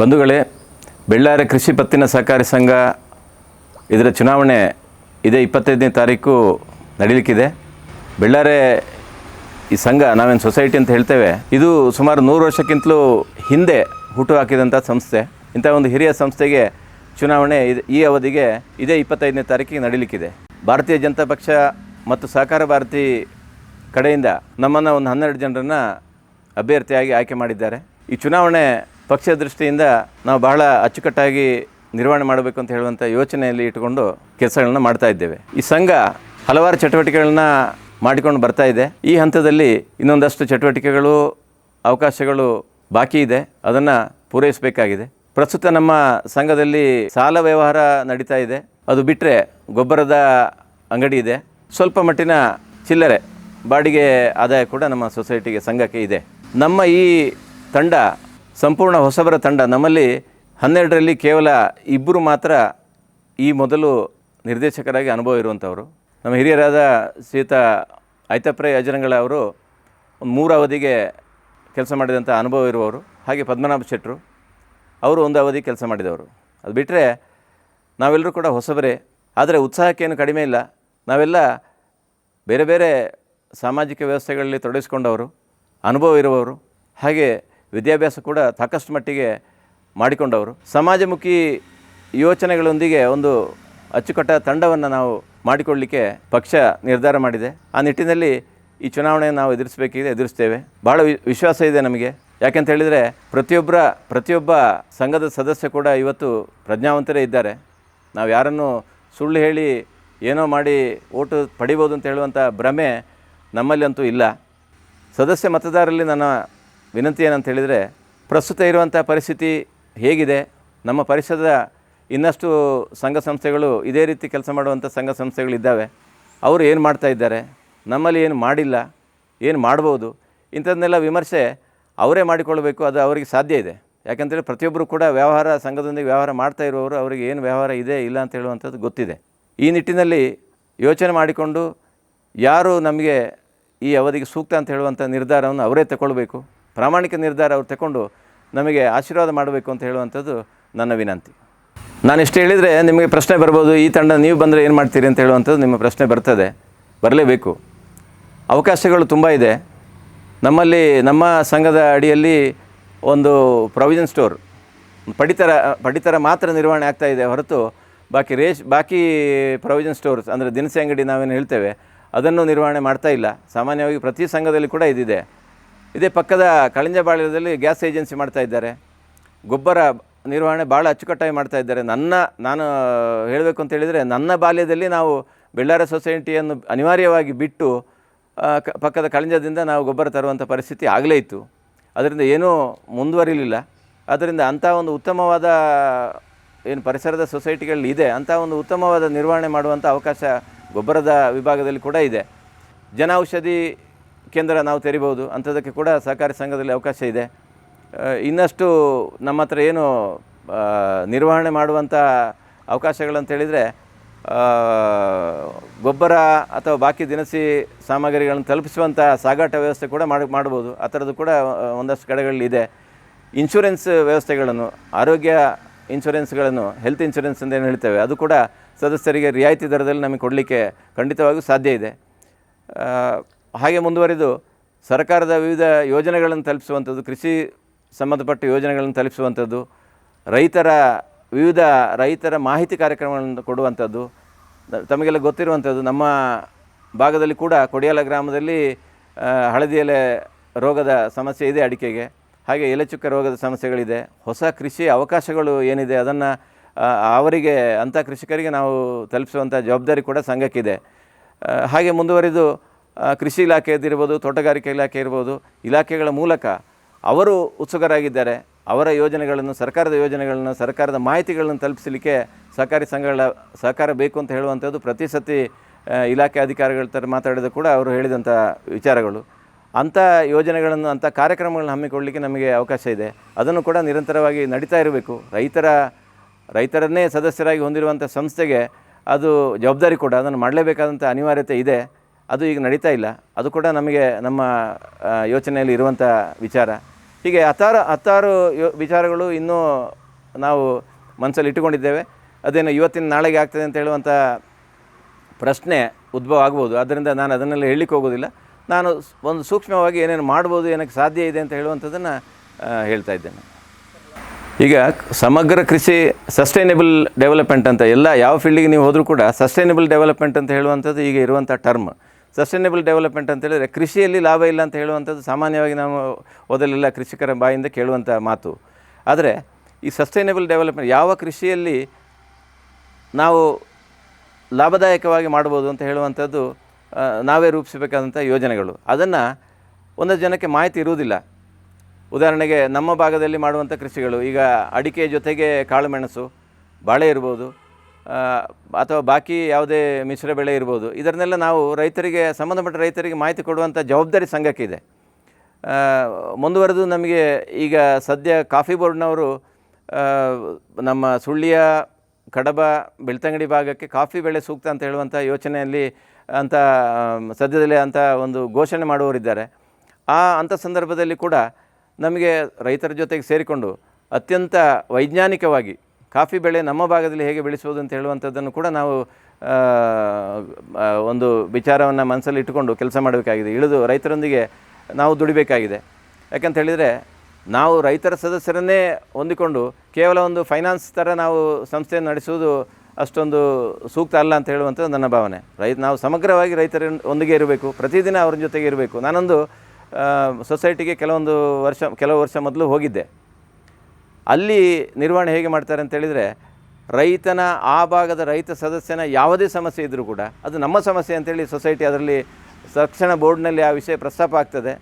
ಬಂಧುಗಳೇ, ಬೆಳ್ಳಾರೆ ಕೃಷಿ ಪತ್ತಿನ ಸಹಕಾರಿ ಸಂಘ ಇದರ ಚುನಾವಣೆ ಇದೇ ಇಪ್ಪತ್ತೈದನೇ ತಾರೀಕು ನಡೀಲಿಕ್ಕಿದೆ. ಬೆಳ್ಳಾರೆ ಈ ಸಂಘ, ನಾವೇನು ಸೊಸೈಟಿ ಅಂತ ಹೇಳ್ತೇವೆ, ಇದು ಸುಮಾರು ನೂರು ವರ್ಷಕ್ಕಿಂತಲೂ ಹಿಂದೆ ಹುಟ್ಟು ಹಾಕಿದಂಥ ಸಂಸ್ಥೆ. ಇಂಥ ಒಂದು ಹಿರಿಯ ಸಂಸ್ಥೆಗೆ ಚುನಾವಣೆ ಈ ಅವಧಿಗೆ ಇದೇ ಇಪ್ಪತ್ತೈದನೇ ತಾರೀಕಿಗೆ ನಡೀಲಿಕ್ಕಿದೆ. ಭಾರತೀಯ ಜನತಾ ಪಕ್ಷ ಮತ್ತು ಸಹಕಾರ ಭಾರತಿ ಕಡೆಯಿಂದ ನಮ್ಮನ್ನು ಒಂದು ಹನ್ನೆರಡು ಜನರನ್ನು ಅಭ್ಯರ್ಥಿಯಾಗಿ ಆಯ್ಕೆ ಮಾಡಿದ್ದಾರೆ. ಈ ಚುನಾವಣೆ ಪಕ್ಷದ ದೃಷ್ಟಿಯಿಂದ ನಾವು ಬಹಳ ಅಚ್ಚುಕಟ್ಟಾಗಿ ನಿರ್ವಹಣೆ ಮಾಡಬೇಕು ಅಂತ ಹೇಳುವಂಥ ಯೋಚನೆಯಲ್ಲಿ ಇಟ್ಟುಕೊಂಡು ಕೆಲಸಗಳನ್ನ ಮಾಡ್ತಾ ಇದ್ದೇವೆ. ಈ ಸಂಘ ಹಲವಾರು ಚಟುವಟಿಕೆಗಳನ್ನ ಮಾಡಿಕೊಂಡು ಬರ್ತಾ ಇದೆ. ಈ ಹಂತದಲ್ಲಿ ಇನ್ನೊಂದಷ್ಟು ಚಟುವಟಿಕೆಗಳು, ಅವಕಾಶಗಳು ಬಾಕಿ ಇದೆ. ಅದನ್ನು ಪೂರೈಸಬೇಕಾಗಿದೆ. ಪ್ರಸ್ತುತ ನಮ್ಮ ಸಂಘದಲ್ಲಿ ಸಾಲ ವ್ಯವಹಾರ ನಡೀತಾ ಇದೆ. ಅದು ಬಿಟ್ಟರೆ ಗೊಬ್ಬರದ ಅಂಗಡಿ ಇದೆ. ಸ್ವಲ್ಪ ಮಟ್ಟಿನ ಚಿಲ್ಲರೆ, ಬಾಡಿಗೆ ಆದಾಯ ಕೂಡ ನಮ್ಮ ಸೊಸೈಟಿಗೆ, ಸಂಘಕ್ಕೆ ಇದೆ. ನಮ್ಮ ಈ ತಂಡ ಸಂಪೂರ್ಣ ಹೊಸಬರ ತಂಡ. ನಮ್ಮಲ್ಲಿ ಹನ್ನೆರಡರಲ್ಲಿ ಕೇವಲ ಇಬ್ಬರು ಮಾತ್ರ ಈ ಮೊದಲು ನಿರ್ದೇಶಕರಾಗಿ ಅನುಭವ ಇರುವಂಥವರು. ನಮ್ಮ ಹಿರಿಯರಾದ ಸೀತಾ ಐತಪ್ರೈ ಅಜರಂಗಳ ಅವರು ಒಂದು ಮೂರು ಅವಧಿಗೆ ಕೆಲಸ ಮಾಡಿದಂಥ ಅನುಭವ ಇರುವವರು. ಹಾಗೆ ಪದ್ಮನಾಭ ಶೆಟ್ಟರು ಅವರು ಒಂದು ಅವಧಿ ಕೆಲಸ ಮಾಡಿದವರು. ಅದು ಬಿಟ್ಟರೆ ನಾವೆಲ್ಲರೂ ಕೂಡ ಹೊಸಬರೇ. ಆದರೆ ಉತ್ಸಾಹಕ್ಕೇನು ಕಡಿಮೆ ಇಲ್ಲ. ನಾವೆಲ್ಲ ಬೇರೆ ಬೇರೆ ಸಾಮಾಜಿಕ ವ್ಯವಸ್ಥೆಗಳಲ್ಲಿ ತೊಡಗಿಸ್ಕೊಂಡವರು, ಅನುಭವ ಇರುವವರು. ಹಾಗೆ ವಿದ್ಯಾಭ್ಯಾಸ ಕೂಡ ಸಾಕಷ್ಟು ಮಟ್ಟಿಗೆ ಮಾಡಿಕೊಂಡವರು. ಸಮಾಜಮುಖಿ ಯೋಚನೆಗಳೊಂದಿಗೆ ಒಂದು ಅಚ್ಚುಕಟ್ಟ ತಂಡವನ್ನು ನಾವು ಮಾಡಿಕೊಳ್ಳಲಿಕ್ಕೆ ಪಕ್ಷ ನಿರ್ಧಾರ ಮಾಡಿದೆ. ಆ ನಿಟ್ಟಿನಲ್ಲಿ ಈ ಚುನಾವಣೆಯನ್ನು ನಾವು ಎದುರಿಸಬೇಕಿದೆ, ಎದುರಿಸ್ತೇವೆ. ಭಾಳ ವಿಶ್ವಾಸ ಇದೆ ನಮಗೆ. ಯಾಕೆಂತ ಹೇಳಿದರೆ ಪ್ರತಿಯೊಬ್ಬರ ಪ್ರತಿಯೊಬ್ಬ ಸಂಘದ ಸದಸ್ಯ ಕೂಡ ಇವತ್ತು ಪ್ರಜ್ಞಾವಂತರೇ ಇದ್ದಾರೆ. ನಾವು ಯಾರನ್ನು ಸುಳ್ಳು ಹೇಳಿ ಏನೋ ಮಾಡಿ ಓಟು ಪಡಿಬೋದು ಅಂತ ಹೇಳುವಂಥ ಭ್ರಮೆ ನಮ್ಮಲ್ಲಿ ಅಂತೂ ಇಲ್ಲ. ಸದಸ್ಯ ಮತದಾರರಲ್ಲಿ ನನ್ನ ವಿನಂತಿ ಏನಂತ ಹೇಳಿದರೆ, ಪ್ರಸ್ತುತ ಇರುವಂಥ ಪರಿಸ್ಥಿತಿ ಹೇಗಿದೆ? ನಮ್ಮ ಪರಿಸರದ ಇನ್ನಷ್ಟು ಸಂಘ ಸಂಸ್ಥೆಗಳು ಇದೇ ರೀತಿ ಕೆಲಸ ಮಾಡುವಂಥ ಸಂಘ ಸಂಸ್ಥೆಗಳಿದ್ದಾವೆ ಅವರು ಏನು ಮಾಡ್ತಾ ಇದ್ದಾರೆ? ನಮ್ಮಲ್ಲಿ ಏನು ಮಾಡಿಲ್ಲ? ಏನು ಮಾಡ್ಬೋದು? ಇಂಥದ್ದನ್ನೆಲ್ಲ ವಿಮರ್ಶೆ ಅವರೇ ಮಾಡಿಕೊಳ್ಬೇಕು ಅದು ಅವರಿಗೆ ಸಾಧ್ಯ ಇದೆ. ಯಾಕಂತೇಳಿ ಪ್ರತಿಯೊಬ್ಬರು ಕೂಡ ವ್ಯವಹಾರ, ಸಂಘದೊಂದಿಗೆ ವ್ಯವಹಾರ ಮಾಡ್ತಾ ಇರುವವರು ಅವರಿಗೆ ಏನು ವ್ಯವಹಾರ ಇದೆ, ಇಲ್ಲ ಅಂತ ಹೇಳುವಂಥದ್ದು ಗೊತ್ತಿದೆ. ಈ ನಿಟ್ಟಿನಲ್ಲಿ ಯೋಚನೆ ಮಾಡಿಕೊಂಡು ಯಾರು ನಮಗೆ ಈ ಅವಧಿಗೆ ಸೂಕ್ತ ಅಂತ ಹೇಳುವಂಥ ನಿರ್ಧಾರವನ್ನು ಅವರೇ ತಗೊಳ್ಬೇಕು. ಪ್ರಾಮಾಣಿಕ ನಿರ್ಧಾರ ಅವ್ರು ತಗೊಂಡು ನಮಗೆ ಆಶೀರ್ವಾದ ಮಾಡಬೇಕು ಅಂತ ಹೇಳುವಂಥದ್ದು ನನ್ನ ವಿನಂತಿ. ನಾನು ಇಷ್ಟು ಹೇಳಿದರೆ ನಿಮಗೆ ಪ್ರಶ್ನೆ ಬರ್ಬೋದು, ಈ ತಂಡ ನೀವು ಬಂದರೆ ಏನು ಮಾಡ್ತೀರಿ ಅಂತ ಹೇಳುವಂಥದ್ದು ನಿಮ್ಮ ಪ್ರಶ್ನೆ ಬರ್ತದೆ. ಬರಲೇಬೇಕು. ಅವಕಾಶಗಳು ತುಂಬ ಇದೆ. ನಮ್ಮಲ್ಲಿ, ನಮ್ಮ ಸಂಘದ ಅಡಿಯಲ್ಲಿ ಒಂದು ಪ್ರಾವಿಷನ್ ಸ್ಟೋರ್ ಪಡಿತರ ಪಡಿತರ ಮಾತ್ರ ನಿರ್ವಹಣೆ ಆಗ್ತಾ ಇದೆ ಹೊರತು ಬಾಕಿ ರೇಷ್, ಬಾಕಿ ಪ್ರಾವಿಷನ್ ಸ್ಟೋರ್ಸ್ ಅಂದರೆ ದಿನಸಿ ಅಂಗಡಿ ನಾವೇನು ಹೇಳ್ತೇವೆ, ಅದನ್ನು ನಿರ್ವಹಣೆ ಮಾಡ್ತಾ ಇಲ್ಲ. ಸಾಮಾನ್ಯವಾಗಿ ಪ್ರತಿ ಸಂಘದಲ್ಲಿ ಕೂಡ ಇದಿದೆ. ಇದೇ ಪಕ್ಕದ ಕಳಿಂಜಬಾಳ್ಯದಲ್ಲಿ ಗ್ಯಾಸ್ ಏಜೆನ್ಸಿ ಮಾಡ್ತಾ ಇದ್ದಾರೆ. ಗೊಬ್ಬರ ನಿರ್ವಹಣೆ ಭಾಳ ಅಚ್ಚುಕಟ್ಟಾಗಿ ಮಾಡ್ತಾ ಇದ್ದಾರೆ. ನನ್ನ, ನಾನು ಹೇಳಬೇಕು ಅಂತ ಹೇಳಿದರೆ ನನ್ನ ಬಾಲ್ಯದಲ್ಲಿ ನಾವು ಬೆಳ್ಳಾರ ಸೊಸೈಟಿಯನ್ನು ಅನಿವಾರ್ಯವಾಗಿ ಬಿಟ್ಟು ಕ- ಪಕ್ಕದ ಕಳಿಂಜದಿಂದ ನಾವು ಗೊಬ್ಬರ ತರುವಂಥ ಪರಿಸ್ಥಿತಿ ಆಗಲೇ ಇತ್ತು. ಅದರಿಂದ ಏನೂ ಮುಂದುವರಿಲಿಲ್ಲ. ಅದರಿಂದ ಅಂಥ ಒಂದು ಉತ್ತಮವಾದ ಏನು ಪರಿಸರದ ಸೊಸೈಟಿಗಳಲ್ಲಿ ಇದೆ. ಅಂಥ ಒಂದು ಉತ್ತಮವಾದ ನಿರ್ವಹಣೆ ಮಾಡುವಂಥ ಅವಕಾಶ ಗೊಬ್ಬರದ ವಿಭಾಗದಲ್ಲಿ ಕೂಡ ಇದೆ. ಜನ ಔಷಧಿ ಕೇಂದ್ರ ನಾವು ತೆರಿಬೋದು ಅಂಥದ್ದಕ್ಕೆ ಕೂಡ ಸಹಕಾರಿ ಸಂಘದಲ್ಲಿ ಅವಕಾಶ ಇದೆ. ಇನ್ನಷ್ಟು ನಮ್ಮ ಹತ್ರ ಏನು ನಿರ್ವಹಣೆ ಮಾಡುವಂಥ ಅವಕಾಶಗಳಂತೇಳಿದರೆ ಗೊಬ್ಬರ ಅಥವಾ ಬಾಕಿ ದಿನಸಿ ಸಾಮಗ್ರಿಗಳನ್ನು ತಲುಪಿಸುವಂಥ ಸಾಗಾಟ ವ್ಯವಸ್ಥೆ ಕೂಡ ಮಾಡಿ ಮಾಡ್ಬೋದು ಆ ಥರದ್ದು ಕೂಡ ಒಂದಷ್ಟು ಕಡೆಗಳಲ್ಲಿ ಇದೆ. ಇನ್ಶೂರೆನ್ಸ್ ವ್ಯವಸ್ಥೆಗಳನ್ನು, ಆರೋಗ್ಯ ಇನ್ಶೂರೆನ್ಸ್ಗಳನ್ನು ಹೆಲ್ತ್ ಇನ್ಶೂರೆನ್ಸ್ ಅಂತ ಏನು ಹೇಳ್ತೇವೆ, ಅದು ಕೂಡ ಸದಸ್ಯರಿಗೆ ರಿಯಾಯಿತಿ ದರದಲ್ಲಿ ನಮಗೆ ಕೊಡಲಿಕ್ಕೆ ಖಂಡಿತವಾಗಿಯೂ ಸಾಧ್ಯ ಇದೆ. ಹಾಗೆ ಮುಂದುವರಿದು ಸರ್ಕಾರದ ವಿವಿಧ ಯೋಜನೆಗಳನ್ನು ತಲುಪಿಸುವಂಥದ್ದು, ಕೃಷಿ ಸಂಬಂಧಪಟ್ಟ ಯೋಜನೆಗಳನ್ನು ತಲುಪಿಸುವಂಥದ್ದು, ರೈತರ ವಿವಿಧ ರೈತರ ಮಾಹಿತಿ ಕಾರ್ಯಕ್ರಮಗಳನ್ನು ಕೊಡುವಂಥದ್ದು, ತಮಗೆಲ್ಲ ಗೊತ್ತಿರುವಂಥದ್ದು, ನಮ್ಮ ಭಾಗದಲ್ಲಿ ಕೂಡ ಕೊಡಿಯಾಲ ಗ್ರಾಮದಲ್ಲಿ ಹಳದಿ ಎಲೆ ರೋಗದ ಸಮಸ್ಯೆ ಇದೆ ಅಡಿಕೆಗೆ. ಹಾಗೆ ಎಲೆಚುಕ್ಕ ರೋಗದ ಸಮಸ್ಯೆಗಳಿದೆ. ಹೊಸ ಕೃಷಿ ಅವಕಾಶಗಳು ಏನಿದೆ ಅದನ್ನು ಅವರಿಗೆ, ಅಂಥ ಕೃಷಿಕರಿಗೆ ನಾವು ತಲುಪಿಸುವಂಥ ಜವಾಬ್ದಾರಿ ಕೂಡ ಸಂಘಕ್ಕಿದೆ. ಹಾಗೆ ಮುಂದುವರಿದು ಕೃಷಿ ಇಲಾಖೆಯದ್ದಿರ್ಬೋದು ತೋಟಗಾರಿಕೆ ಇಲಾಖೆ ಇರ್ಬೋದು, ಇಲಾಖೆಗಳ ಮೂಲಕ ಅವರು ಉತ್ಸುಕರಾಗಿದ್ದಾರೆ. ಅವರ ಯೋಜನೆಗಳನ್ನು, ಸರ್ಕಾರದ ಯೋಜನೆಗಳನ್ನು, ಸರ್ಕಾರದ ಮಾಹಿತಿಗಳನ್ನು ತಲುಪಿಸಲಿಕ್ಕೆ ಸಹಕಾರಿ ಸಂಘಗಳ ಸಹಕಾರ ಬೇಕು ಅಂತ ಹೇಳುವಂಥದ್ದು ಪ್ರತಿ ಸತಿ ಇಲಾಖೆ ಅಧಿಕಾರಿಗಳ ಥರ ಮಾತಾಡಿದ ಕೂಡ ಅವರು ಹೇಳಿದಂಥ ವಿಚಾರಗಳು. ಅಂಥ ಯೋಜನೆಗಳನ್ನು, ಅಂಥ ಕಾರ್ಯಕ್ರಮಗಳನ್ನು ಹಮ್ಮಿಕೊಳ್ಳಲಿಕ್ಕೆ ನಮಗೆ ಅವಕಾಶ ಇದೆ. ಅದನ್ನು ಕೂಡ ನಿರಂತರವಾಗಿ ನಡೀತಾ ಇರಬೇಕು. ರೈತರ, ರೈತರನ್ನೇ ಸದಸ್ಯರಾಗಿ ಹೊಂದಿರುವಂಥ ಸಂಸ್ಥೆಗೆ ಅದು ಜವಾಬ್ದಾರಿ ಕೂಡ, ಅದನ್ನು ಮಾಡಲೇಬೇಕಾದಂಥ ಅನಿವಾರ್ಯತೆ ಇದೆ. ಅದು ಈಗ ನಡೀತಾ ಇಲ್ಲ. ಅದು ಕೂಡ ನಮಗೆ ನಮ್ಮ ಯೋಚನೆಯಲ್ಲಿ ಇರುವಂಥ ವಿಚಾರ. ಹೀಗೆ ಹತ್ತಾರು ಹತ್ತಾರು ಯೋ- ವಿಚಾರಗಳು ಇನ್ನೂ ನಾವು ಮನಸ್ಸಲ್ಲಿ ಇಟ್ಟುಕೊಂಡಿದ್ದೇವೆ. ಅದೇನು ಇವತ್ತಿನ ನಾಳೆಗೆ ಆಗ್ತದೆ ಅಂತ ಹೇಳುವಂಥ ಪ್ರಶ್ನೆ ಉದ್ಭವ ಆಗ್ಬೋದು. ಅದರಿಂದ ನಾನು ಅದನ್ನೆಲ್ಲ ಹೇಳಲಿಕ್ಕೆ ಹೋಗೋದಿಲ್ಲ. ನಾನು ಒಂದು ಸೂಕ್ಷ್ಮವಾಗಿ ಏನೇನು ಮಾಡ್ಬೋದು, ಏನಕ್ಕೆ ಸಾಧ್ಯ ಇದೆ ಅಂತ ಹೇಳುವಂಥದ್ದನ್ನು ಹೇಳ್ತಾ ಇದ್ದೇನೆ. ಈಗ ಸಮಗ್ರ ಕೃಷಿ ಸಸ್ಟೈನೇಬಲ್ ಡೆವಲಪ್ಮೆಂಟ್ ಅಂತ ಎಲ್ಲ ಯಾವ ಫೀಲ್ಡಿಗೆ ನೀವು ಹೋದರೂ ಕೂಡ ಸಸ್ಟೈನೇಬಲ್ ಡೆವಲಪ್ಮೆಂಟ್ ಅಂತ ಹೇಳುವಂಥದ್ದು ಈಗ ಇರುವಂಥ ಟರ್ಮ್ ಸಸ್ಟೈನೇಬಲ್ ಡೆವಲಪ್ಮೆಂಟ್ ಅಂತ ಹೇಳಿದರೆ ಕೃಷಿಯಲ್ಲಿ ಲಾಭ ಇಲ್ಲ ಅಂತ ಹೇಳುವಂಥದ್ದು ಸಾಮಾನ್ಯವಾಗಿ ನಾವು ಓದಲೆಲ್ಲ ಕೃಷಿಕರ ಬಾಯಿಂದ ಕೇಳುವಂಥ ಮಾತು. ಆದರೆ ಈ ಸಸ್ಟೈನೇಬಲ್ ಡೆವಲಪ್ಮೆಂಟ್ ಯಾವ ಕೃಷಿಯಲ್ಲಿ ನಾವು ಲಾಭದಾಯಕವಾಗಿ ಮಾಡ್ಬೋದು ಅಂತ ಹೇಳುವಂಥದ್ದು ನಾವೇ ರೂಪಿಸಬೇಕಾದಂಥ ಯೋಜನೆಗಳು. ಅದನ್ನು ಒಂದಷ್ಟು ಜನಕ್ಕೆ ಮಾಹಿತಿ ಇರುವುದಿಲ್ಲ. ಉದಾಹರಣೆಗೆ ನಮ್ಮ ಭಾಗದಲ್ಲಿ ಮಾಡುವಂಥ ಕೃಷಿಗಳು, ಈಗ ಅಡಿಕೆ ಜೊತೆಗೆ ಕಾಳುಮೆಣಸು, ಬಾಳೆ ಇರ್ಬೋದು ಅಥವಾ ಬಾಕಿ ಯಾವುದೇ ಮಿಶ್ರ ಬೆಳೆ ಇರ್ಬೋದು, ಇದರನ್ನೆಲ್ಲ ನಾವು ರೈತರಿಗೆ, ಸಂಬಂಧಪಟ್ಟ ರೈತರಿಗೆ ಮಾಹಿತಿ ಕೊಡುವಂಥ ಜವಾಬ್ದಾರಿ ಸಂಘಕ್ಕಿದೆ. ಮುಂದುವರೆದು ನಮಗೆ ಈಗ ಸದ್ಯ ಕಾಫಿ ಬೋರ್ಡ್ನವರು ನಮ್ಮ ಸುಳ್ಳಿಯ ಕಡಬ ಬೆಳ್ತಂಗಡಿ ಭಾಗಕ್ಕೆ ಕಾಫಿ ಬೆಳೆ ಸೂಕ್ತ ಅಂತ ಹೇಳುವಂಥ ಯೋಚನೆಯಲ್ಲಿ ಅಂತ ಸದ್ಯದಲ್ಲೇ ಅಂತ ಒಂದು ಘೋಷಣೆ ಮಾಡುವವರಿದ್ದಾರೆ. ಆ ಅಂಥ ಸಂದರ್ಭದಲ್ಲಿ ಕೂಡ ನಮಗೆ ರೈತರ ಜೊತೆಗೆ ಸೇರಿಕೊಂಡು ಅತ್ಯಂತ ವೈಜ್ಞಾನಿಕವಾಗಿ ಕಾಫಿ ಬೆಳೆ ನಮ್ಮ ಭಾಗದಲ್ಲಿ ಹೇಗೆ ಬೆಳೆಸುವುದು ಅಂತ ಹೇಳುವಂಥದ್ದನ್ನು ಕೂಡ ನಾವು ಒಂದು ವಿಚಾರವನ್ನು ಮನಸ್ಸಲ್ಲಿ ಇಟ್ಟುಕೊಂಡು ಕೆಲಸ ಮಾಡಬೇಕಾಗಿದೆ. ಇಳಿದು ರೈತರೊಂದಿಗೆ ನಾವು ದುಡಿಬೇಕಾಗಿದೆ. ಯಾಕಂತ ಹೇಳಿದರೆ ನಾವು ರೈತರ ಸದಸ್ಯರನ್ನೇ ಹೊಂದಿಕೊಂಡು ಕೇವಲ ಒಂದು ಫೈನಾನ್ಸ್ ಥರ ನಾವು ಸಂಸ್ಥೆಯನ್ನು ನಡೆಸುವುದು ಅಷ್ಟೊಂದು ಸೂಕ್ತ ಅಲ್ಲ ಅಂತ ಹೇಳುವಂಥದ್ದು ನನ್ನ ಭಾವನೆ. ರೈತ, ನಾವು ಸಮಗ್ರವಾಗಿ ರೈತರ ಒಂದಿಗೆ ಇರಬೇಕು. ಪ್ರತಿದಿನ ಅವ್ರ ಜೊತೆಗೆ ಇರಬೇಕು. ನಾನೊಂದು ಸೊಸೈಟಿಗೆ ಕೆಲವೊಂದು ವರ್ಷ, ಕೆಲವು ವರ್ಷ ಮೊದಲು ಹೋಗಿದ್ದೆ. ಅಲ್ಲಿ ನಿರ್ವಹಣೆ ಹೇಗೆ ಮಾಡ್ತಾರೆ ಅಂತ ಹೇಳಿದರೆ, ರೈತನ, ಆ ಭಾಗದ ರೈತ ಸದಸ್ಯನ ಯಾವುದೇ ಸಮಸ್ಯೆ ಇದ್ದರೂ ಕೂಡ, ಅದು ನಮ್ಮ ಸಮಸ್ಯೆ ಅಂತೇಳಿ ಸೊಸೈಟಿ ಅದರಲ್ಲಿ ತಕ್ಷಣ ಬೋರ್ಡ್ನಲ್ಲಿ ಆ ವಿಷಯ ಪ್ರಸ್ತಾಪ ಆಗ್ತದೆ.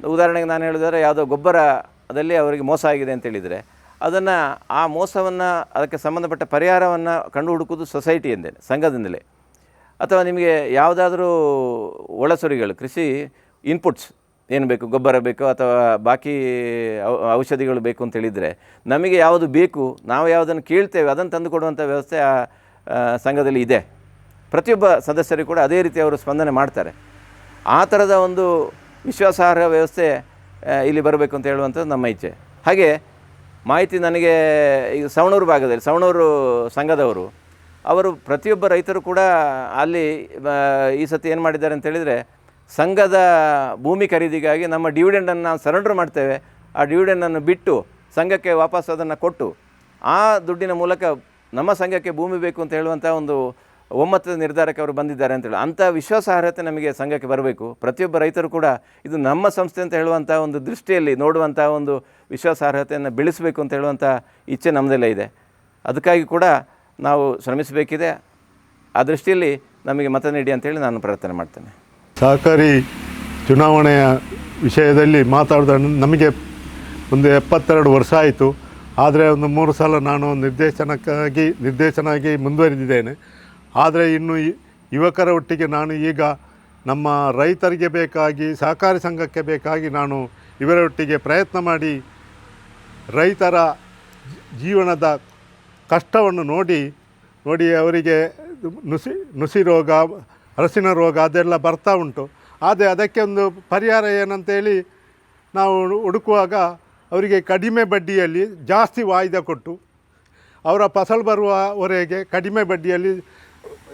ಉದಾಹರಣೆಗೆ ನಾನು ಹೇಳಿದರೆ ಯಾವುದೋ ಗೊಬ್ಬರದಲ್ಲಿ ಅವರಿಗೆ ಮೋಸ ಆಗಿದೆ ಅಂತ ಹೇಳಿದರೆ, ಅದನ್ನು ಆ ಮೋಸವನ್ನು, ಅದಕ್ಕೆ ಸಂಬಂಧಪಟ್ಟ ಪರಿಹಾರವನ್ನು ಕಂಡು ಹುಡುಕೋದು ಸೊಸೈಟಿ ಎಂದೇ, ಸಂಘದಿಂದಲೇ. ಅಥವಾ ನಿಮಗೆ ಯಾವುದಾದ್ರೂ ಒಳಸುರಿಗಳು, ಕೃಷಿ ಇನ್ಪುಟ್ಸ್ ಏನು ಬೇಕು? ಗೊಬ್ಬರ ಬೇಕು ಅಥವಾ ಬಾಕಿ ಔಷಧಿಗಳು ಬೇಕು ಅಂತ ಹೇಳಿದರೆ ನಮಗೆ ಯಾವುದು ಬೇಕು, ನಾವು ಯಾವುದನ್ನು ಕೇಳ್ತೇವೆ, ಅದನ್ನು ತಂದು ಕೊಡುವಂಥ ವ್ಯವಸ್ಥೆ ಆ ಸಂಘದಲ್ಲಿ ಇದೆ. ಪ್ರತಿಯೊಬ್ಬ ಸದಸ್ಯರು ಕೂಡ ಅದೇ ರೀತಿ ಅವರು ಸ್ಪಂದನೆ ಮಾಡ್ತಾರೆ. ಆ ಥರದ ಒಂದು ವಿಶ್ವಾಸಾರ್ಹ ವ್ಯವಸ್ಥೆ ಇಲ್ಲಿ ಬರಬೇಕು ಅಂತ ಹೇಳುವಂಥದ್ದು ನಮ್ಮ ಇಚ್ಛೆ. ಹಾಗೆ ಮಾಹಿತಿ ನನಗೆ ಈಗ ಸವಣೂರು ಭಾಗದಲ್ಲಿ, ಸವಣೂರು ಸಂಘದವರು, ಅವರು ಪ್ರತಿಯೊಬ್ಬ ರೈತರು ಕೂಡ ಅಲ್ಲಿ ಈ ಸತಿ ಏನು ಮಾಡಿದ್ದಾರೆ ಅಂತ ಹೇಳಿದರೆ ಸಂಘದ ಭೂಮಿ ಖರೀದಿಗಾಗಿ ನಮ್ಮ ಡಿವಿಡೆಂಡನ್ನು ನಾವು ಸರೆಂಡರ್ ಮಾಡ್ತೇವೆ. ಆ ಡಿವಿಡೆಂಡನ್ನು ಬಿಟ್ಟು ಸಂಘಕ್ಕೆ ವಾಪಸ್ ಅದನ್ನು ಕೊಟ್ಟು ಆ ದುಡ್ಡಿನ ಮೂಲಕ ನಮ್ಮ ಸಂಘಕ್ಕೆ ಭೂಮಿ ಬೇಕು ಅಂತ ಹೇಳುವಂಥ ಒಂದು ಒಮ್ಮತದ ನಿರ್ಧಾರಕ್ಕೆ ಅವರು ಬಂದಿದ್ದಾರೆ ಅಂತೇಳಿ ಅಂಥ ವಿಶ್ವಾಸಾರ್ಹತೆ ನಮಗೆ ಸಂಘಕ್ಕೆ ಬರಬೇಕು. ಪ್ರತಿಯೊಬ್ಬ ರೈತರು ಕೂಡ ಇದು ನಮ್ಮ ಸಂಸ್ಥೆ ಅಂತ ಹೇಳುವಂಥ ಒಂದು ದೃಷ್ಟಿಯಲ್ಲಿ ನೋಡುವಂಥ ಒಂದು ವಿಶ್ವಾಸಾರ್ಹತೆಯನ್ನು ಬೆಳೆಸಬೇಕು ಅಂತ ಹೇಳುವಂಥ ಇಚ್ಛೆ ನಮ್ಮದೆಲ್ಲ ಇದೆ. ಅದಕ್ಕಾಗಿ ಕೂಡ ನಾವು ಶ್ರಮಿಸಬೇಕಿದೆ. ಆ ದೃಷ್ಟಿಯಲ್ಲಿ ನಮಗೆ ಮತ ನೀಡಿ ಅಂತೇಳಿ ನಾನು ಪ್ರಾರ್ಥನೆ ಮಾಡ್ತೇನೆ. ಸಹಕಾರಿ ಚುನಾವಣೆಯ ವಿಷಯದಲ್ಲಿ ಮಾತಾಡಿದ ನಮಗೆ ಒಂದು ಎಪ್ಪತ್ತೆರಡು ವರ್ಷ ಆಯಿತು. ಆದರೆ ಒಂದು ಮೂರು ಸಲ ನಾನು ನಿರ್ದೇಶನಕ್ಕಾಗಿ, ನಿರ್ದೇಶನಾಗಿ ಮುಂದುವರಿದಿದ್ದೇನೆ. ಆದರೆ ಇನ್ನು ಯುವಕರ ಒಟ್ಟಿಗೆ ನಾನು ಈಗ ನಮ್ಮ ರೈತರಿಗೆ ಬೇಕಾಗಿ, ಸಹಕಾರಿ ಸಂಘಕ್ಕೆ ಬೇಕಾಗಿ ನಾನು ಇವರೊಟ್ಟಿಗೆ ಪ್ರಯತ್ನ ಮಾಡಿ ರೈತರ ಜೀವನದ ಕಷ್ಟವನ್ನು ನೋಡಿ ನೋಡಿ ಅವರಿಗೆ ನುಸಿ ನುಸಿ ರೋಗ ಹರಸಿನ ರೋಗ ಅದೆಲ್ಲ ಬರ್ತಾ ಉಂಟು. ಆದರೆ ಅದಕ್ಕೆ ಒಂದು ಪರಿಹಾರ ಏನಂತೇಳಿ ನಾವು ಹುಡುಕುವಾಗ ಅವರಿಗೆ ಕಡಿಮೆ ಬಡ್ಡಿಯಲ್ಲಿ ಜಾಸ್ತಿ ವಾಯ್ದೆ ಕೊಟ್ಟು ಅವರ ಫಸಲು ಬರುವವರೆಗೆ ಕಡಿಮೆ ಬಡ್ಡಿಯಲ್ಲಿ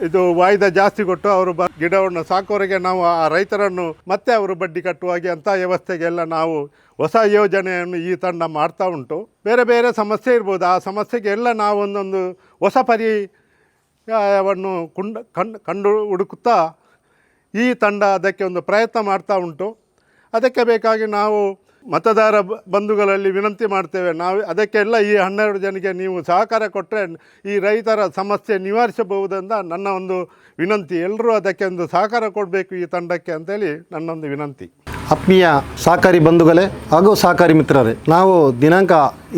ಇದು ವಾಯ್ದೆ ಜಾಸ್ತಿ ಕೊಟ್ಟು ಅವರು ಬ ಗಿಡವನ್ನು ಸಾಕೋರಿಗೆ ನಾವು ಆ ರೈತರನ್ನು ಮತ್ತೆ ಅವರು ಬಡ್ಡಿ ಕಟ್ಟುವಾಗೆ ಅಂಥ ವ್ಯವಸ್ಥೆಗೆಲ್ಲ ನಾವು ಹೊಸ ಯೋಜನೆಯನ್ನು ಈ ತಂಡ ಮಾಡ್ತಾ ಉಂಟು. ಬೇರೆ ಬೇರೆ ಸಮಸ್ಯೆ ಇರ್ಬೋದು. ಆ ಸಮಸ್ಯೆಗೆಲ್ಲ ನಾವು ಒಂದೊಂದು ಪರಿವನ್ನು ಕುಂಡ ಕಂಡು ಕಂಡು ಹುಡುಕುತ್ತಾ ಈ ತಂಡ ಅದಕ್ಕೆ ಒಂದು ಪ್ರಯತ್ನ ಮಾಡ್ತಾ ಉಂಟು. ಅದಕ್ಕೆ ಬೇಕಾಗಿ ನಾವು ಮತದಾರ ಬಂಧುಗಳಲ್ಲಿ ವಿನಂತಿ ಮಾಡ್ತೇವೆ. ನಾವು ಅದಕ್ಕೆಲ್ಲ ಈ ಹನ್ನೆರಡು ಜನಕ್ಕೆ ನೀವು ಸಹಕಾರ ಕೊಟ್ಟರೆ ಈ ರೈತರ ಸಮಸ್ಯೆ ನಿವಾರಿಸಬಹುದೆಂದ ನನ್ನ ಒಂದು ವಿನಂತಿ. ಎಲ್ಲರೂ ಅದಕ್ಕೆ ಒಂದು ಸಹಕಾರ ಕೊಡಬೇಕು ಈ ತಂಡಕ್ಕೆ ಅಂತೇಳಿ ನನ್ನೊಂದು ವಿನಂತಿ. ಆತ್ಮೀಯ ಸಹಕಾರಿ ಬಂಧುಗಳೇ ಹಾಗೂ ಸಹಕಾರಿ ಮಿತ್ರರೇ, ನಾವು ದಿನಾಂಕ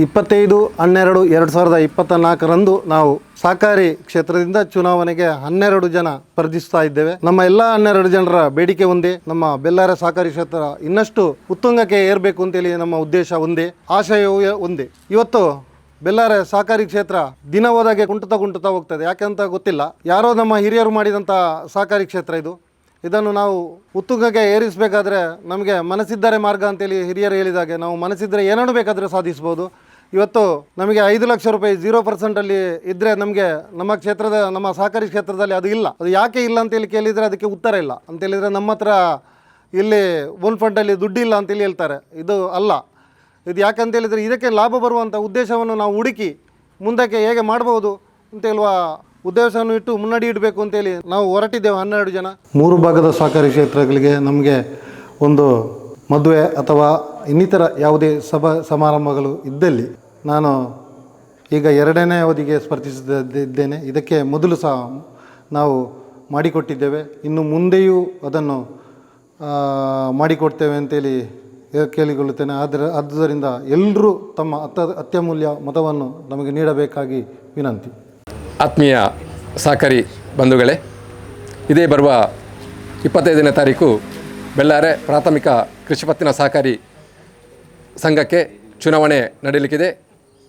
ಇಪ್ಪತ್ತೈದು ಹನ್ನೆರಡು ಎರಡು ಸಾವಿರದ ಇಪ್ಪತ್ತ ನಾಲ್ಕರಂದು ನಾವು ಸಹಕಾರಿ ಕ್ಷೇತ್ರದಿಂದ ಚುನಾವಣೆಗೆ ಹನ್ನೆರಡು ಜನ ಸ್ಪರ್ಧಿಸ್ತಾ ಇದ್ದೇವೆ. ನಮ್ಮ ಎಲ್ಲ ಹನ್ನೆರಡು ಜನರ ಬೇಡಿಕೆ ಒಂದೇ, ನಮ್ಮ ಬೆಲ್ಲಾರ ಸಹಕಾರಿ ಕ್ಷೇತ್ರ ಇನ್ನಷ್ಟು ಉತ್ತುಂಗಕ್ಕೆ ಏರಬೇಕು ಅಂತೇಳಿ ನಮ್ಮ ಉದ್ದೇಶ ಒಂದೇ, ಆಶಯವೂ ಒಂದೇ. ಇವತ್ತು ಬೆಲ್ಲಾರ ಸಹಕಾರಿ ಕ್ಷೇತ್ರ ದಿನ ಹೋದಾಗೆ ಕುಂಟುತ್ತಾ ಕುಂಟುತ್ತಾ ಹೋಗ್ತದೆ. ಯಾಕೆಂತ ಗೊತ್ತಿಲ್ಲ. ಯಾರೋ ನಮ್ಮ ಹಿರಿಯರು ಮಾಡಿದಂಥ ಸಹಕಾರಿ ಕ್ಷೇತ್ರ ಇದು. ಇದನ್ನು ನಾವು ಉತ್ತುಂಗಕ್ಕೆ ಏರಿಸಬೇಕಾದ್ರೆ ನಮಗೆ ಮನಸ್ಸಿದ್ದರೆ ಮಾರ್ಗ ಅಂತೇಳಿ ಹಿರಿಯರು ಹೇಳಿದಾಗೆ. ನಾವು ಮನಸ್ಸಿದ್ದರೆ ಏನನ್ನು ಬೇಕಾದರೂ ಸಾಧಿಸ್ಬೋದು. ಇವತ್ತು ನಮಗೆ ಐದು ಲಕ್ಷ ರೂಪಾಯಿ ಜೀರೋ ಪರ್ಸೆಂಟಲ್ಲಿ ಇದ್ದರೆ ನಮಗೆ ನಮ್ಮ ಕ್ಷೇತ್ರದ, ನಮ್ಮ ಸಹಕಾರಿ ಕ್ಷೇತ್ರದಲ್ಲಿ ಅದು ಇಲ್ಲ. ಅದು ಯಾಕೆ ಇಲ್ಲ ಅಂತೇಳಿ ಕೇಳಿದರೆ ಅದಕ್ಕೆ ಉತ್ತರ ಇಲ್ಲ. ಅಂತೇಳಿದರೆ ನಮ್ಮ ಹತ್ರ ಇಲ್ಲಿ ಓನ್ ಫಂಡಲ್ಲಿ ದುಡ್ಡಿಲ್ಲ ಅಂತೇಳಿ ಹೇಳ್ತಾರೆ. ಇದು ಅಲ್ಲ. ಇದು ಯಾಕೆ ಅಂತೇಳಿದರೆ ಇದಕ್ಕೆ ಲಾಭ ಬರುವಂಥ ಉದ್ದೇಶವನ್ನು ನಾವು ಹುಡುಕಿ ಮುಂದಕ್ಕೆ ಹೇಗೆ ಮಾಡ್ಬೋದು ಅಂತ ಹೇಳುವ ಉದ್ದೇಶವನ್ನು ಇಟ್ಟು ಮುನ್ನಡಿ ಇಡಬೇಕು ಅಂತೇಳಿ ನಾವು ಹೊರಟಿದ್ದೇವೆ ಹನ್ನೆರಡು ಜನ. ಮೂರು ಭಾಗದ ಸಹಕಾರಿ ಕ್ಷೇತ್ರಗಳಿಗೆ ನಮಗೆ ಒಂದು ಮದುವೆ ಅಥವಾ ಇನ್ನಿತರ ಯಾವುದೇ ಸಭಾ ಸಮಾರಂಭಗಳು ಇದ್ದಲ್ಲಿ ನಾನು ಈಗ ಎರಡನೇ ಅವಧಿಗೆ ಸ್ಪರ್ಧಿಸಿದ್ದೇನೆ ಇದಕ್ಕೆ ಮೊದಲು ಸಹ ನಾವು ಮಾಡಿಕೊಟ್ಟಿದ್ದೇವೆ. ಇನ್ನು ಮುಂದೆಯೂ ಅದನ್ನು ಮಾಡಿಕೊಡ್ತೇವೆ ಅಂತೇಳಿ ಕೇಳಿಕೊಳ್ಳುತ್ತೇನೆ. ಆದರೆ, ಆದ್ದರಿಂದ ಎಲ್ಲರೂ ತಮ್ಮ ಅತ್ತ, ಅತ್ಯಮೂಲ್ಯ ಮತವನ್ನು ನಮಗೆ ನೀಡಬೇಕಾಗಿ ವಿನಂತಿ. ಆತ್ಮೀಯ ಸಹಕಾರಿ ಬಂಧುಗಳೇ, ಇದೇ ಬರುವ ಇಪ್ಪತ್ತೈದನೇ ತಾರೀಕು ಬೆಳ್ಳಾರೆ ಪ್ರಾಥಮಿಕ ಕೃಷಿ ಪತ್ತಿನ ಸಹಕಾರಿ ಸಂಘಕ್ಕೆ ಚುನಾವಣೆ ನಡೆಯಲಿಕ್ಕಿದೆ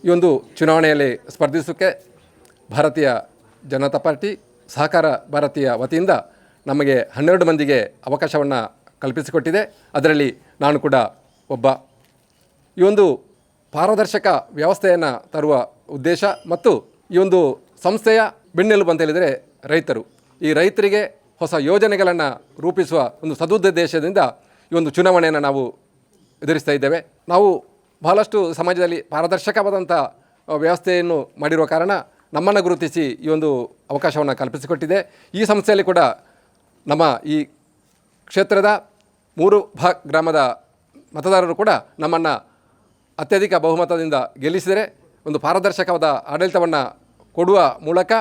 ಈ ಒಂದು ಚುನಾವಣೆಯಲ್ಲಿ ಸ್ಪರ್ಧಿಸೋಕ್ಕೆ ಭಾರತೀಯ ಜನತಾ ಪಾರ್ಟಿ, ಸಹಕಾರ ಭಾರತೀಯ ವತಿಯಿಂದ ನಮಗೆ ಹನ್ನೆರಡು ಮಂದಿಗೆ ಅವಕಾಶವನ್ನು ಕಲ್ಪಿಸಿಕೊಟ್ಟಿದೆ. ಅದರಲ್ಲಿ ನಾನು ಕೂಡ ಒಬ್ಬ. ಈ ಒಂದು ಪಾರದರ್ಶಕ ವ್ಯವಸ್ಥೆಯನ್ನು ತರುವ ಉದ್ದೇಶ ಮತ್ತು ಈ ಒಂದು ಸಂಸ್ಥೆಯ ಬೆನ್ನೆಲುಬು ಅಂತ ಹೇಳಿದರೆ ರೈತರು. ಈ ರೈತರಿಗೆ ಹೊಸ ಯೋಜನೆಗಳನ್ನು ರೂಪಿಸುವ ಒಂದು ಸದುದ್ದೇಶದಿಂದ ಈ ಒಂದು ಚುನಾವಣೆಯನ್ನು ನಾವು ಎದುರಿಸ್ತಾ ಇದ್ದೇವೆ. ನಾವು ಬಹಳಷ್ಟು ಸಮಾಜದಲ್ಲಿ ಪಾರದರ್ಶಕವಾದಂಥ ವ್ಯವಸ್ಥೆಯನ್ನು ಮಾಡಿರುವ ಕಾರಣ ನಮ್ಮನ್ನು ಗುರುತಿಸಿ ಈ ಒಂದು ಅವಕಾಶವನ್ನು ಕಲ್ಪಿಸಿಕೊಟ್ಟಿದೆ. ಈ ಸಂಸ್ಥೆಯಲ್ಲಿ ಕೂಡ ನಮ್ಮ ಈ ಕ್ಷೇತ್ರದ ಮೂರು ಭಾ ಗ್ರಾಮದ ಮತದಾರರು ಕೂಡ ನಮ್ಮನ್ನು ಅತ್ಯಧಿಕ ಬಹುಮತದಿಂದ ಗೆಲ್ಲಿಸಿದರೆ ಒಂದು ಪಾರದರ್ಶಕವಾದ ಆಡಳಿತವನ್ನು ಕೊಡುವ ಮೂಲಕ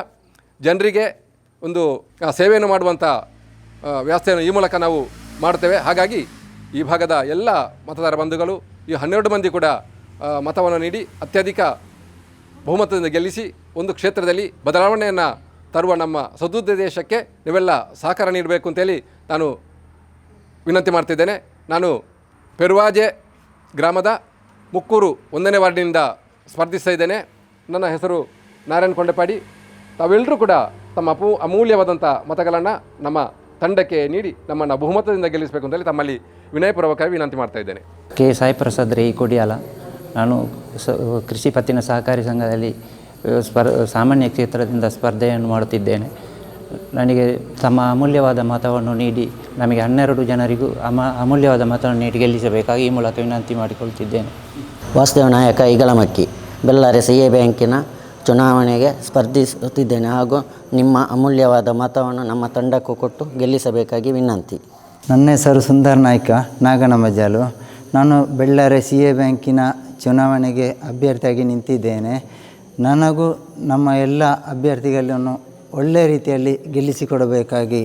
ಜನರಿಗೆ ಒಂದು ಸೇವೆಯನ್ನು ಮಾಡುವಂಥ ವ್ಯವಸ್ಥೆಯನ್ನು ಈ ಮೂಲಕ ನಾವು ಮಾಡ್ತೇವೆ ಹಾಗಾಗಿ ಈ ಭಾಗದ ಎಲ್ಲ ಮತದಾರ ಬಂಧುಗಳು, ಈ ಹನ್ನೆರಡು ಮಂದಿ ಕೂಡ ಮತವನ್ನು ನೀಡಿ ಅತ್ಯಧಿಕ ಬಹುಮತದಿಂದ ಗೆಲ್ಲಿಸಿ ಒಂದು ಕ್ಷೇತ್ರದಲ್ಲಿ ಬದಲಾವಣೆಯನ್ನು ತರುವ ನಮ್ಮ ಸದುದ್ದೇಶಕ್ಕೆ ನೀವೆಲ್ಲ ಸಹಕಾರ ನೀಡಬೇಕು ಅಂತೇಳಿ ನಾನು ವಿನಂತಿ ಮಾಡ್ತಿದ್ದೇನೆ. ನಾನು ಪೆರುವಾಜೆ ಗ್ರಾಮದ ಮುಕ್ಕೂರು ಒಂದನೇ ವಾರ್ಡಿನಿಂದ ಸ್ಪರ್ಧಿಸ್ತಾ ಇದ್ದೇನೆ. ನನ್ನ ಹೆಸರು ನಾರಾಯಣ್ ಕೊಂಡಪಾಡಿ ತಾವೆಲ್ಲರೂ ಕೂಡ ತಮ್ಮ ಅಪೂ ಅಮೂಲ್ಯವಾದಂಥ ಮತಗಳನ್ನು ನಮ್ಮ ತಂಡಕ್ಕೆ ನೀಡಿ ನಮ್ಮನ್ನು ಬಹುಮತದಿಂದ ಗೆಲ್ಲಿಸಬೇಕು ಅಂತೇಳಿ ತಮ್ಮಲ್ಲಿ ವಿನಯಪೂರ್ವಕವಾಗಿ ವಿನಂತಿ ಮಾಡ್ತಾ ಇದ್ದೇನೆ. ಕೆ. ಸಾಯಿ ಪ್ರಸಾದ್ ರೇ ಕೊಡಿಯಾಲ. ನಾನು ಸ ಕೃಷಿ ಪತ್ತಿನ ಸಹಕಾರಿ ಸಂಘದಲ್ಲಿ ಸ್ಪರ್ ಸಾಮಾನ್ಯ ಕ್ಷೇತ್ರದಿಂದ ಸ್ಪರ್ಧೆಯನ್ನು ಮಾಡುತ್ತಿದ್ದೇನೆ. ನನಗೆ ತಮ್ಮ ಅಮೂಲ್ಯವಾದ ಮತವನ್ನು ನೀಡಿ ನಮಗೆ ಹನ್ನೆರಡು ಜನರಿಗೂ ಅಮ ಅಮೂಲ್ಯವಾದ ಮತವನ್ನು ನೀಡಿ ಗೆಲ್ಲಿಸಬೇಕಾಗಿ ಈ ಮೂಲಕ ವಿನಂತಿ ಮಾಡಿಕೊಳ್ತಿದ್ದೇನೆ. ವಾಸುದೇವ ನಾಯಕ ಇಗಳಮಕ್ಕಿ ಬೆಳ್ಳಾರೆ ಸಿ ಎ ಬ್ಯಾಂಕಿನ ಚುನಾವಣೆಗೆ ಸ್ಪರ್ಧಿಸುತ್ತಿದ್ದೇನೆ ಹಾಗೂ ನಿಮ್ಮ ಅಮೂಲ್ಯವಾದ ಮತವನ್ನು ನಮ್ಮ ತಂಡಕ್ಕೂ ಕೊಟ್ಟು ಗೆಲ್ಲಿಸಬೇಕಾಗಿ ವಿನಂತಿ. ನನ್ನ ಹೆಸರು ಸುಂದರ್ ನಾಯ್ಕ ನಾಗನಮಜಾಲು ನಾನು ಬೆಳ್ಳಾರೆ ಸಿ ಎ ಬ್ಯಾಂಕಿನ ಚುನಾವಣೆಗೆ ಅಭ್ಯರ್ಥಿಯಾಗಿ ನಿಂತಿದ್ದೇನೆ. ನನಗೂ ನಮ್ಮ ಎಲ್ಲ ಅಭ್ಯರ್ಥಿಗಳನ್ನು ಒಳ್ಳೆಯ ರೀತಿಯಲ್ಲಿ ಗೆಲ್ಲಿಸಿಕೊಡಬೇಕಾಗಿ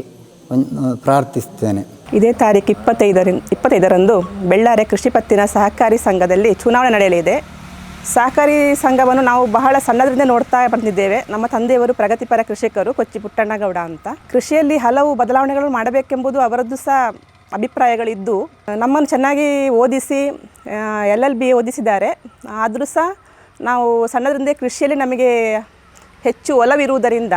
ಒಂದು ಪ್ರಾರ್ಥಿಸ್ತೇನೆ ಇದೇ ತಾರೀಕು ಇಪ್ಪತ್ತೈದರಿಂದ ಇಪ್ಪತ್ತೈದರಂದು ಬೆಳ್ಳಾರೆ ಕೃಷಿ ಪತ್ತಿನ ಸಹಕಾರಿ ಸಂಘದಲ್ಲಿ ಚುನಾವಣೆ ನಡೆಯಲಿದೆ. ಸಹಕಾರಿ ಸಂಘವನ್ನು ನಾವು ಬಹಳ ಸಣ್ಣದರಿಂದ ನೋಡ್ತಾ ಬಂದಿದ್ದೇವೆ. ನಮ್ಮ ತಂದೆಯವರು ಪ್ರಗತಿಪರ ಕೃಷಿಕರು ಕೊಚ್ಚಿ ಪುಟ್ಟಣ್ಣಗೌಡ ಅಂತ. ಕೃಷಿಯಲ್ಲಿ ಹಲವು ಬದಲಾವಣೆಗಳನ್ನು ಮಾಡಬೇಕೆಂಬುದು ಅವರದ್ದು ಸಹ ಅಭಿಪ್ರಾಯಗಳಿದ್ದು, ನಮ್ಮನ್ನು ಚೆನ್ನಾಗಿ ಓದಿಸಿ ಎಲ್ ಎಲ್ ಬಿ ಓದಿಸಿದ್ದಾರೆ. ಆದರೂ ಸಹ ನಾವು ಸಣ್ಣದರಿಂದ ಕೃಷಿಯಲ್ಲಿ ನಮಗೆ ಹೆಚ್ಚು ಒಲವಿರುವುದರಿಂದ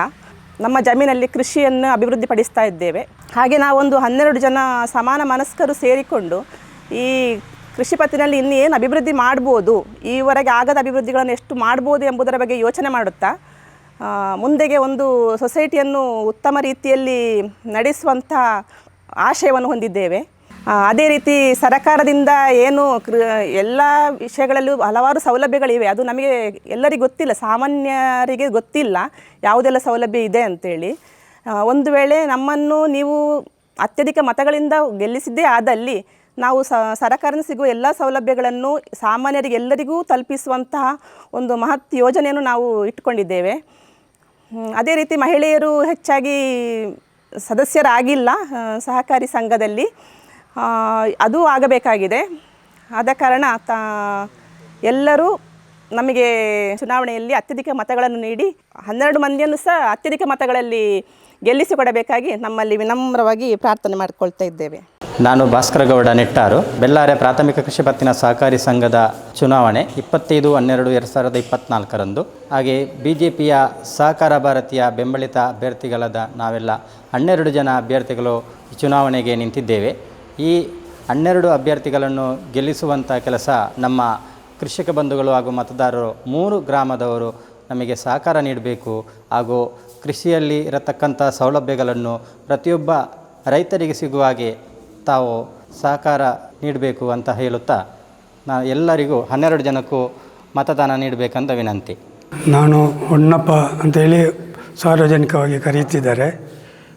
ನಮ್ಮ ಜಮೀನಲ್ಲಿ ಕೃಷಿಯನ್ನು ಅಭಿವೃದ್ಧಿಪಡಿಸ್ತಾ ಇದ್ದೇವೆ. ಹಾಗೆ ನಾವೊಂದು ಹನ್ನೆರಡು ಜನ ಸಮಾನ ಮನಸ್ಕರು ಸೇರಿಕೊಂಡು ಈ ಕೃಷಿ ಪತ್ತಿನಲ್ಲಿ ಇನ್ನು ಏನು ಅಭಿವೃದ್ಧಿ ಮಾಡ್ಬೋದು ಈವರೆಗೆ ಆಗದ ಅಭಿವೃದ್ಧಿಗಳನ್ನು ಎಷ್ಟು ಮಾಡ್ಬೋದು ಎಂಬುದರ ಬಗ್ಗೆ ಯೋಚನೆ ಮಾಡುತ್ತಾ ಮುಂದೆಗೆ ಒಂದು ಸೊಸೈಟಿಯನ್ನು ಉತ್ತಮ ರೀತಿಯಲ್ಲಿ ನಡೆಸುವಂಥ ಆಶಯವನ್ನು ಹೊಂದಿದ್ದೇವೆ. ಅದೇ ರೀತಿ ಸರಕಾರದಿಂದ ಏನು ಕೃ ಎಲ್ಲ ವಿಷಯಗಳಲ್ಲೂ ಹಲವಾರು ಸೌಲಭ್ಯಗಳಿವೆ. ಅದು ನಮಗೆ ಎಲ್ಲರಿಗೂ ಗೊತ್ತಿಲ್ಲ ಸಾಮಾನ್ಯರಿಗೆ ಗೊತ್ತಿಲ್ಲ ಯಾವುದೆಲ್ಲ ಸೌಲಭ್ಯ ಇದೆ ಅಂತೇಳಿ. ಆ, ಒಂದು ವೇಳೆ ನಮ್ಮನ್ನು ನೀವು ಅತ್ಯಧಿಕ ಮತಗಳಿಂದ ಗೆಲ್ಲಿಸಿದ್ದೇ ಆದಲ್ಲಿ ನಾವು ಸ, ಸರಕಾರದಿಂದ ಸಿಗುವ ಎಲ್ಲ ಸೌಲಭ್ಯಗಳನ್ನು ಸಾಮಾನ್ಯರಿಗೆ ಎಲ್ಲರಿಗೂ ತಲುಪಿಸುವಂತಹ ಒಂದು ಮಹತ್ ಯೋಜನೆಯನ್ನು ನಾವು ಇಟ್ಕೊಂಡಿದ್ದೇವೆ. ಅದೇ ರೀತಿ ಮಹಿಳೆಯರು ಹೆಚ್ಚಾಗಿ ಸದಸ್ಯರಾಗಿಲ್ಲ ಸಹಕಾರಿ ಸಂಘದಲ್ಲಿ. ಅದು ಆಗಬೇಕಾಗಿದೆ. ಆದ ಕಾರಣ ತ, ಎಲ್ಲರೂ ನಮಗೆ ಚುನಾವಣೆಯಲ್ಲಿ ಅತ್ಯಧಿಕ ಮತಗಳನ್ನು ನೀಡಿ, ಹನ್ನೆರಡು ಮಂದಿಯನ್ನು ಸಹ ಅತ್ಯಧಿಕ ಮತಗಳಲ್ಲಿ ಗೆಲ್ಲಿಸಿಕೊಡಬೇಕಾಗಿ ನಮ್ಮಲ್ಲಿ ವಿನಮ್ರವಾಗಿ ಪ್ರಾರ್ಥನೆ ಮಾಡಿಕೊಳ್ತಾ ಇದ್ದೇವೆ. ನಾನು ಭಾಸ್ಕರಗೌಡ ನೆಟ್ಟಾರು. ಬೆಲ್ಲಾರೆ ಪ್ರಾಥಮಿಕ ಕೃಷಿ ಪತ್ತಿನ ಸಹಕಾರಿ ಸಂಘದ ಚುನಾವಣೆ ಇಪ್ಪತ್ತೈದು, ಹನ್ನೆರಡು, ಎರಡು ಸಾವಿರದ ಇಪ್ಪತ್ತ್ನಾಲ್ಕರಂದು ಹಾಗೆ ಬಿ ಜೆ ಪಿಯ ಸಹಕಾರ ಭಾರತೀಯ ಬೆಂಬಲಿತ ಅಭ್ಯರ್ಥಿಗಳಾದ ನಾವೆಲ್ಲ ಹನ್ನೆರಡು ಜನ ಅಭ್ಯರ್ಥಿಗಳು ಚುನಾವಣೆಗೆ ನಿಂತಿದ್ದೇವೆ. ಈ ಹನ್ನೆರಡು ಅಭ್ಯರ್ಥಿಗಳನ್ನು ಗೆಲ್ಲಿಸುವಂಥ ಕೆಲಸ ನಮ್ಮ ಕೃಷಿಕ ಬಂಧುಗಳು ಹಾಗೂ ಮತದಾರರು ಮೂರು ಗ್ರಾಮದವರು ನಮಗೆ ಸಹಕಾರ ನೀಡಬೇಕು ಹಾಗೂ ಕೃಷಿಯಲ್ಲಿ ಇರತಕ್ಕಂಥ ಸೌಲಭ್ಯಗಳನ್ನು ಪ್ರತಿಯೊಬ್ಬ ರೈತರಿಗೆ ಸಿಗುವ ಹಾಗೆ ತಾವು ಸಹಕಾರ ನೀಡಬೇಕು ಅಂತ ಹೇಳುತ್ತಾ ನಾ ಎಲ್ಲರಿಗೂ ಹನ್ನೆರಡು ಜನಕ್ಕೂ ಮತದಾನ ನೀಡಬೇಕಂತ ವಿನಂತಿ. ನಾನು ಹೊನ್ನಪ್ಪ ಅಂತೇಳಿ ಸಾರ್ವಜನಿಕವಾಗಿ ಕರೆಯುತ್ತಿದ್ದಾರೆ.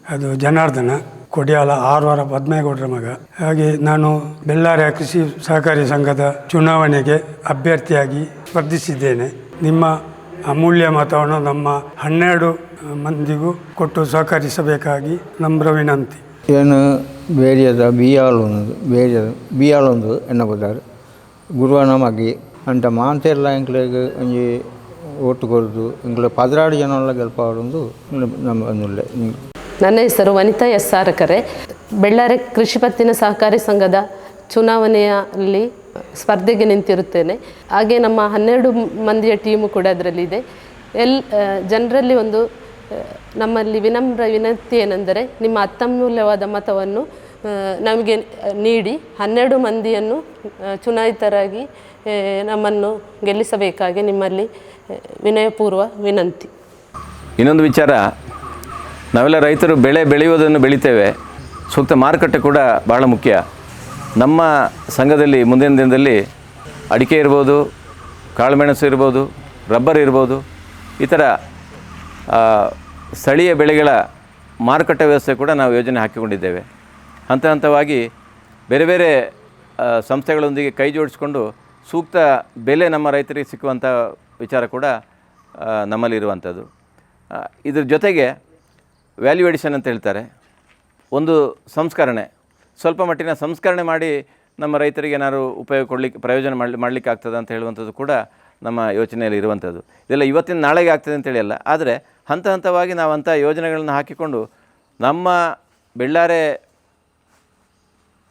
ಅದು ಜನಾರ್ದನ ಕೊಡಿಯಾಲ ಆರ್ವಾರ ಪದ್ಮೇಗೌಡರ ಮಗ. ಹಾಗೆ ನಾನು ಬೆಳ್ಳಾರಿಯ ಕೃಷಿ ಸಹಕಾರಿ ಸಂಘದ ಚುನಾವಣೆಗೆ ಅಭ್ಯರ್ಥಿಯಾಗಿ ಸ್ಪರ್ಧಿಸಿದ್ದೇನೆ. ನಿಮ್ಮ ಅಮೂಲ್ಯ ಮತವನ್ನು ನಮ್ಮ ಹನ್ನೆರಡು ಮಂದಿಗೂ ಕೊಟ್ಟು ಸಹಕರಿಸಬೇಕಾಗಿ ನಮ್ರ ವಿನಂತಿ. ಏನು ಬೇರಿಯದ ಬಿಯಾಲೊಂದು ಬೇರಿಯದ ಬಿಯಾಲೊಂದು എന്ന ಗುರುವಾನ ಮಗಿ ಅಂಟ ಮಾಂತೆಲ್ಲ ಎಂಕ್ಲೆಗ್ ಒಂಜಿ ಓಟು ಕೊರದು ಪದರಾಡು ಪದಿನಾಡು ಜನ ಗೆಲ್ಪಾಡೊಂದು ನಮ್ಮ ಒಂದುಲ್ಲೆ ನನ್ನ ಹೆಸರು ವನಿತಾ ಎಸ್ ಸಾರಕರೆ. ಬೆಳ್ಳಾರೆ ಕೃಷಿ ಪತ್ತಿನ ಸಹಕಾರಿ ಸಂಘದ ಚುನಾವಣೆಯಲ್ಲಿ ಸ್ಪರ್ಧೆಗೆ ನಿಂತಿರುತ್ತೇನೆ. ಹಾಗೆ ನಮ್ಮ ಹನ್ನೆರಡು ಮಂದಿಯ ಟೀಮು ಕೂಡ ಅದರಲ್ಲಿದೆ. ಎಲ್ ಜನರಲ್ಲಿ ಒಂದು ನಮ್ಮಲ್ಲಿ ವಿನಮ್ರ ವಿನಂತಿ ಏನೆಂದರೆ ನಿಮ್ಮ ಅತ್ಯಮೂಲ್ಯವಾದ ಮತವನ್ನು ನಮಗೆ ನೀಡಿ ಹನ್ನೆರಡು ಮಂದಿಯನ್ನು ಚುನಾಯಿತರಾಗಿ ನಮ್ಮನ್ನು ಗೆಲ್ಲಿಸಬೇಕಾಗಿ ನಿಮ್ಮಲ್ಲಿ ವಿನಯಪೂರ್ವ ವಿನಂತಿ. ಇನ್ನೊಂದು ವಿಚಾರ, ನಾವೆಲ್ಲ ರೈತರು ಬೆಳೆ ಬೆಳೆಯುವುದನ್ನು ಬೆಳಿತೇವೆ. ಸೂಕ್ತ ಮಾರುಕಟ್ಟೆ ಕೂಡ ಭಾಳ ಮುಖ್ಯ. ನಮ್ಮ ಸಂಘದಲ್ಲಿ ಮುಂದಿನ ದಿನದಲ್ಲಿ ಅಡಿಕೆ ಇರ್ಬೋದು, ಕಾಳುಮೆಣಸು ಇರ್ಬೋದು, ರಬ್ಬರ್ ಇರ್ಬೋದು, ಈ ಥರ ಸ್ಥಳೀಯ ಬೆಳೆಗಳ ಮಾರುಕಟ್ಟೆ ವ್ಯವಸ್ಥೆ ಕೂಡ ನಾವು ಯೋಜನೆ ಹಾಕಿಕೊಂಡಿದ್ದೇವೆ. ಹಂತ ಹಂತವಾಗಿ ಬೇರೆ ಬೇರೆ ಸಂಸ್ಥೆಗಳೊಂದಿಗೆ ಕೈ ಜೋಡಿಸ್ಕೊಂಡು ಸೂಕ್ತ ಬೆಲೆ ನಮ್ಮ ರೈತರಿಗೆ ಸಿಕ್ಕುವಂಥ ವಿಚಾರ ಕೂಡ ನಮ್ಮಲ್ಲಿರುವಂಥದ್ದು ಇದ್ರ ಜೊತೆಗೆ ವ್ಯಾಲ್ಯೂ ಎಡಿಷನ್ ಅಂತ ಹೇಳ್ತಾರೆ. ಒಂದು ಸಂಸ್ಕರಣೆ. ಸ್ವಲ್ಪ ಮಟ್ಟಿನ ಸಂಸ್ಕರಣೆ ಮಾಡಿ ನಮ್ಮ ರೈತರಿಗೆ ಏನಾದರೂ ಉಪಯೋಗ ಕೊಡಲಿಕ್ಕೆ ಪ್ರಯೋಜನ ಮಾಡಲಿ ಮಾಡಲಿಕ್ಕೆ ಆಗ್ತದೆ ಅಂತ ಹೇಳುವಂಥದ್ದು ಕೂಡ ನಮ್ಮ ಯೋಚನೆಯಲ್ಲಿ ಇರುವಂಥದ್ದು ಇದೆಲ್ಲ ಇವತ್ತಿನ ನಾಳೆಗೆ ಆಗ್ತದೆ ಅಂತೇಳಿ ಅಲ್ಲ. ಆದರೆ ಹಂತ ಹಂತವಾಗಿ ನಾವು ಅಂಥ ಯೋಜನೆಗಳನ್ನು ಹಾಕಿಕೊಂಡು ನಮ್ಮ ಬೆಳ್ಳಾರೆ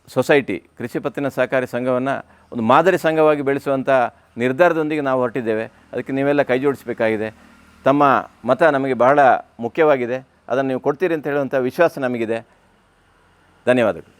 ಸೊಸೈಟಿ, ಕೃಷಿ ಪತ್ತಿನ ಸಹಕಾರಿ ಸಂಘವನ್ನು ಒಂದು ಮಾದರಿ ಸಂಘವಾಗಿ ಬೆಳೆಸುವಂಥ ನಿರ್ಧಾರದೊಂದಿಗೆ ನಾವು ಹೊರಟಿದ್ದೇವೆ. ಅದಕ್ಕೆ ನೀವೆಲ್ಲ ಕೈ ಜೋಡಿಸಬೇಕಾಗಿದೆ. ತಮ್ಮ ಮತ ನಮಗೆ ಬಹಳ ಮುಖ್ಯವಾಗಿದೆ. ಅದನ್ನು ನೀವು ಕೊಡ್ತೀರಿ ಅಂತ ಹೇಳುವಂಥ ವಿಶ್ವಾಸ ನಮಗಿದೆ. ಧನ್ಯವಾದಗಳು.